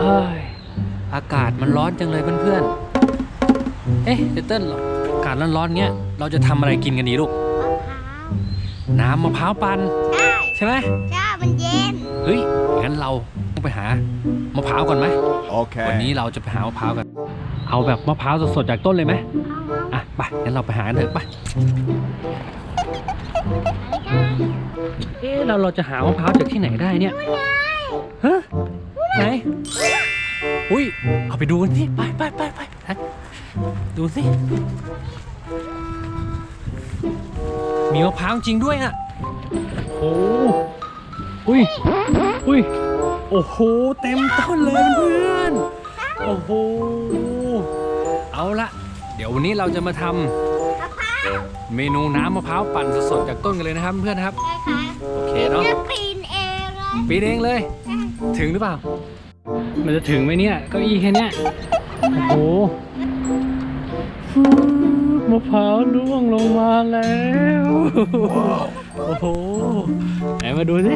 เฮ้ยอากาศมันร้อนจังเลยเพื่อนๆ เอ๊ะเจเติ้ลอากาศร้อนๆเงี้ย เราจะทำอะไรกินกันดีลูก น้ำมะพร้าวปั่นใช่ใช่ไหมใช่มันเย็น เฮ้ย งั้นเราต้องไปหามะพร้าวก่อนไหม Okay. วันนี้เราจะไปหามะพร้าวกัน เอาแบบมะพร้าวสดๆจากต้นเลยไหมอะ ไป งั้นเราไปหากันเถอะ ไปเอ๊ะเราเราจะหามะพร้าวจากที่ไหนได้เนี่ยฮะไหน อุ้ย เอาไปดูกันสิ ไปไปไปไปฮะดูสิ มีมะพร้าวจริงด้วยอะ โอ้โหอุ้ย อุ้ย โอ้โห เต็มต้นเลยเพื่อนๆโอ้โห เอาละเดี๋ยววันนี้เราจะมาทำมะพร้าวเมนูน้ำมะพร้าวปั่นสดๆจากต้นกันเลยนะครับเพื่อนๆนะครับใช่ค่ะโอเคเนาะจะปีนเองเลย ปีนเองเลย ถึงหรือเปล่า มันจะถึงไหมเนี่ยเก้าอี้แค่เนี้ยโอ้โหมะพร้าวร่วงลงมาแล้ว โอ้โห ไหนมาดูสิ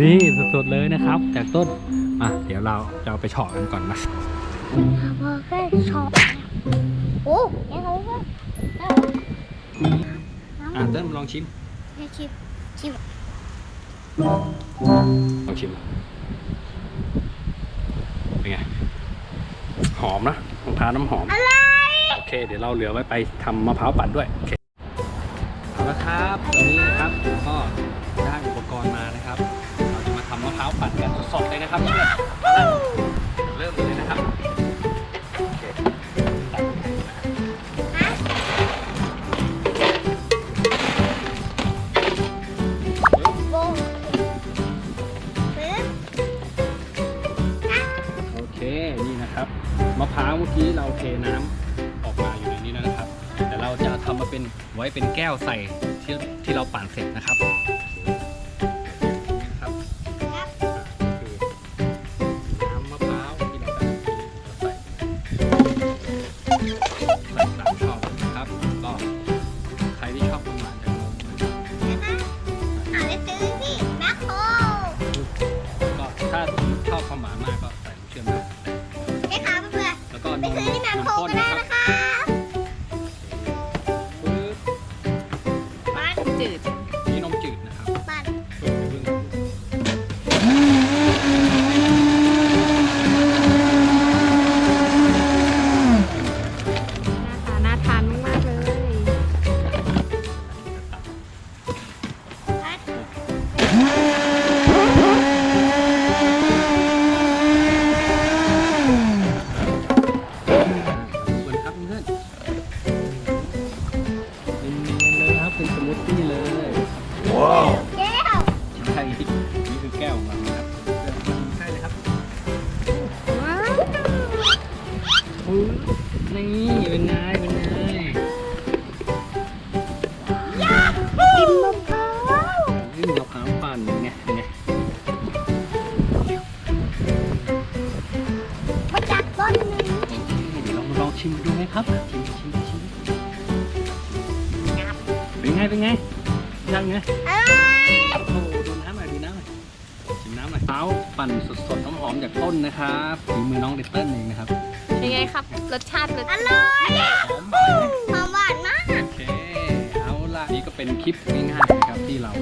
นี่สดๆเลยนะครับ จากต้น อะ เดี๋ยวเราจะเอาไปเฉาะกันก่อนนะพอแค่ชอบโอ้ยังไงก็อะเต้นลองชิมให้ชิม ชิมลองชิมเป็น ไงหอมนะมะพร้าวน้ำหอมอะไรโอเค เดี๋ยวเราเหลือไว้ไปทำมะพร้าวปั่นด้วยโอเคเอาละครับตอนนี้นะครับผมก็ได้อุปกรณ์มานะครับ เราจะมาทำมะพร้าวปั่นกันสดๆเลยนะครับเพื่อน นะครับมะพร้าวเมื่อกี้เราเทน้ำออกมาอยู่ในนี้แล้วนะครับ แต่เราจะทำมาเป็นไว้เป็นแก้วใส่ที่ที่เราปั่นเสร็จนะครับนะครับครับคือน้ำมะพร้าวที่เราจะใส่ใส่สามชอนนะครับก็ใครที่ชอบประมาณ แล้วก็ๆนไปซื้อที่แมมโคก็ได้นะคะ ส่วนเพื่อนเนียนเลยครับเป็นสมูทตี้เลยว้าวแก้วใช่นี่คือแก้วของเรานะครับใช่เลยครับว้าวนี่เป็นไงเป็น ชิมดูไหมครับ ชิมชิมชิมเป็นไง เป็นไงยังไงอะไรโอ้โหดูน้ำหน่อยดูน้ำหน่อยชิมน้ำหน่อยมะพร้าวปั่นสดๆหอมๆจากต้นนะครับฝีมือน้องเดตเติ้ลเองนะครับเป็นไงครับ รสชาติรสอร่อยหอมหวานไหมหอมหวานมากโอเคเอาล่ะนี่ก็เป็นคลิปง่ายๆนะครับที่เรา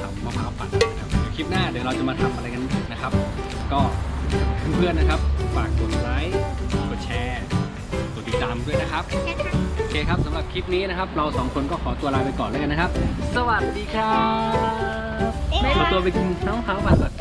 ทำมะพร้าวปั่นนะครับเดี๋ยวคลิปหน้าเดี๋ยวเราจะมาทำอะไรกันนะครับ ก็เพื่อนๆนะครับ ฝากกดไลค์ กดแชร์กดติดตามด้วยนะครับ โอเคครับสำหรับคลิปนี้นะครับ เราสองคนก็ขอตัวลาไปก่อนแล้วกันนะครับ สวัสดีครับบ๊ายบายขอตัวไปกินน้ำมะพร้าวปั่นก่อน